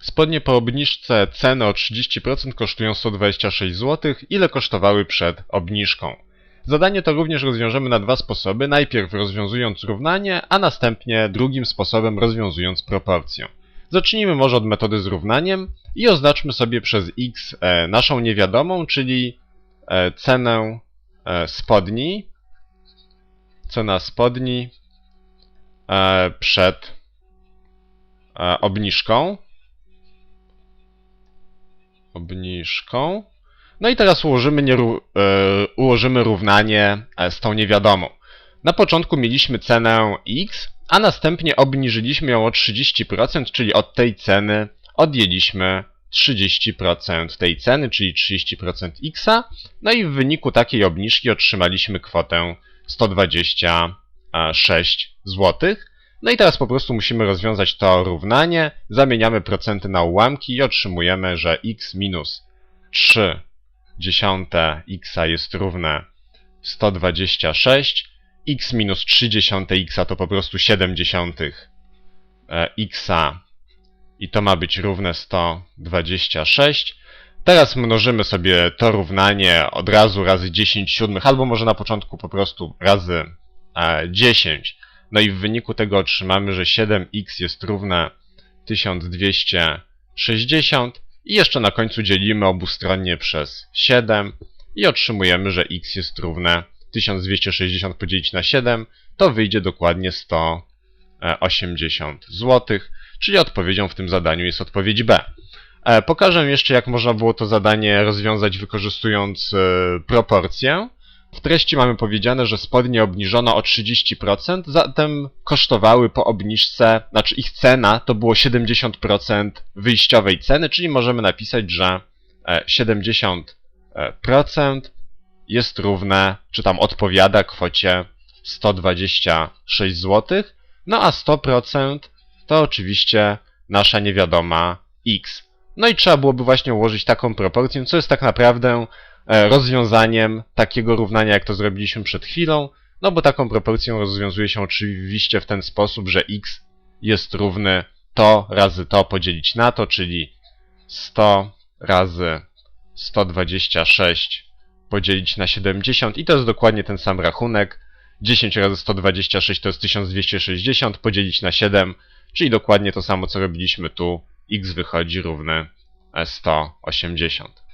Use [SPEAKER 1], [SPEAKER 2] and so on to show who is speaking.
[SPEAKER 1] Spodnie po obniżce ceny o 30% kosztują 126 zł, ile kosztowały przed obniżką. Zadanie to również rozwiążemy na dwa sposoby. Najpierw rozwiązując równanie, a następnie drugim sposobem rozwiązując proporcję. Zacznijmy może od metody z równaniem i oznaczmy sobie przez x e, naszą niewiadomą, czyli e, cenę e, spodni. Cena spodni przed obniżką. Obniżką. No i teraz ułożymy, e, ułożymy równanie e, z tą niewiadomą. Na początku mieliśmy cenę x, a następnie obniżyliśmy ją o 30%, czyli od tej ceny odjęliśmy 30% tej ceny, czyli 30% x. No i w wyniku takiej obniżki otrzymaliśmy kwotę 126 zł. No i teraz po prostu musimy rozwiązać to równanie. Zamieniamy procenty na ułamki i otrzymujemy, że x minus 3 dziesiąte x jest równe 126, x minus 3 dziesiąte x to po prostu 7 dziesiątych e, x i to ma być równe 126. Teraz mnożymy sobie to równanie od razu razy 10 siódmych, albo może na początku po prostu razy e, 10. No i w wyniku tego otrzymamy, że 7x jest równe 1260 i jeszcze na końcu dzielimy obustronnie przez 7 i otrzymujemy, że x jest równe 1260 podzielić na 7, to wyjdzie dokładnie 180 zł, czyli odpowiedzią w tym zadaniu jest odpowiedź B. E, Pokażę jeszcze, jak można było to zadanie rozwiązać wykorzystując e, proporcję. W treści mamy powiedziane, że spodnie obniżono o 30%, zatem kosztowały po obniżce, znaczy ich cena to było 70% wyjściowej ceny, czyli możemy napisać, że e, 70% jest równe, czy tam odpowiada kwocie 126 zł, no a 100% to oczywiście nasza niewiadoma x. No i trzeba byłoby właśnie ułożyć taką proporcję, co jest tak naprawdę e, rozwiązaniem takiego równania, jak to zrobiliśmy przed chwilą, no bo taką proporcją rozwiązuje się oczywiście w ten sposób, że x jest równy to razy to podzielić na to, czyli 100 razy 126 podzielić na 70 i to jest dokładnie ten sam rachunek. 10 razy 126 to jest 1260 podzielić na 7, czyli dokładnie to samo co robiliśmy tu. x wychodzi równe e, 180.